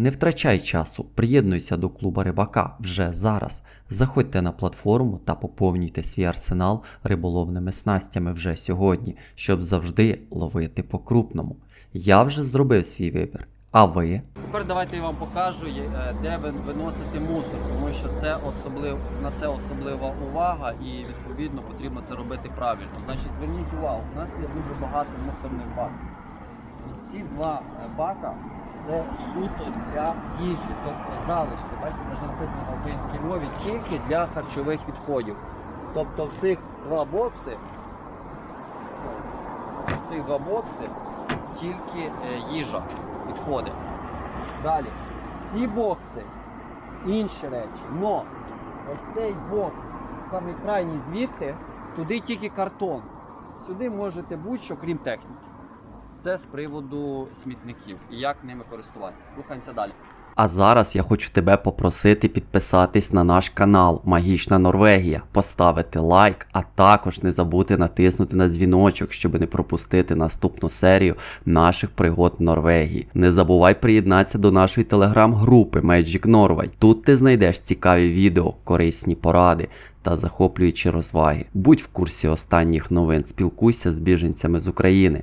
Не втрачай часу, приєднуйся до клуба рибака вже зараз. Заходьте на платформу та поповнюйте свій арсенал риболовними снастями вже сьогодні, щоб завжди ловити по-крупному. Я вже зробив свій вибір. А ви? Тепер давайте я вам покажу, е, де ви виносите мусор, тому що це особлив, на це особлива увага і відповідно потрібно це робити правильно. Значить, зверніть увагу, у нас є дуже багато мусорних баків. Ці два е, бака це суто для їжі, тобто залишки. Бачите, вже написано на українській мові тільки для харчових відходів. Тобто в цих два бокси, в цих два бокси тільки е, їжа відходить. Далі. Ці бокси інші речі. Но ось цей бокс, самий крайній звідти, туди тільки картон. Сюди можете будь-що, крім техніки. Це з приводу смітників і як ними користуватися. Рухаємося далі. А зараз я хочу тебе попросити підписатись на наш канал Магічна Норвегія, поставити лайк, а також не забути натиснути на дзвіночок, щоб не пропустити наступну серію наших пригод Норвегії. Не забувай приєднатися до нашої телеграм-групи Magic Norway. Тут ти знайдеш цікаві відео, корисні поради та захоплюючі розваги. Будь в курсі останніх новин, спілкуйся з біженцями з України.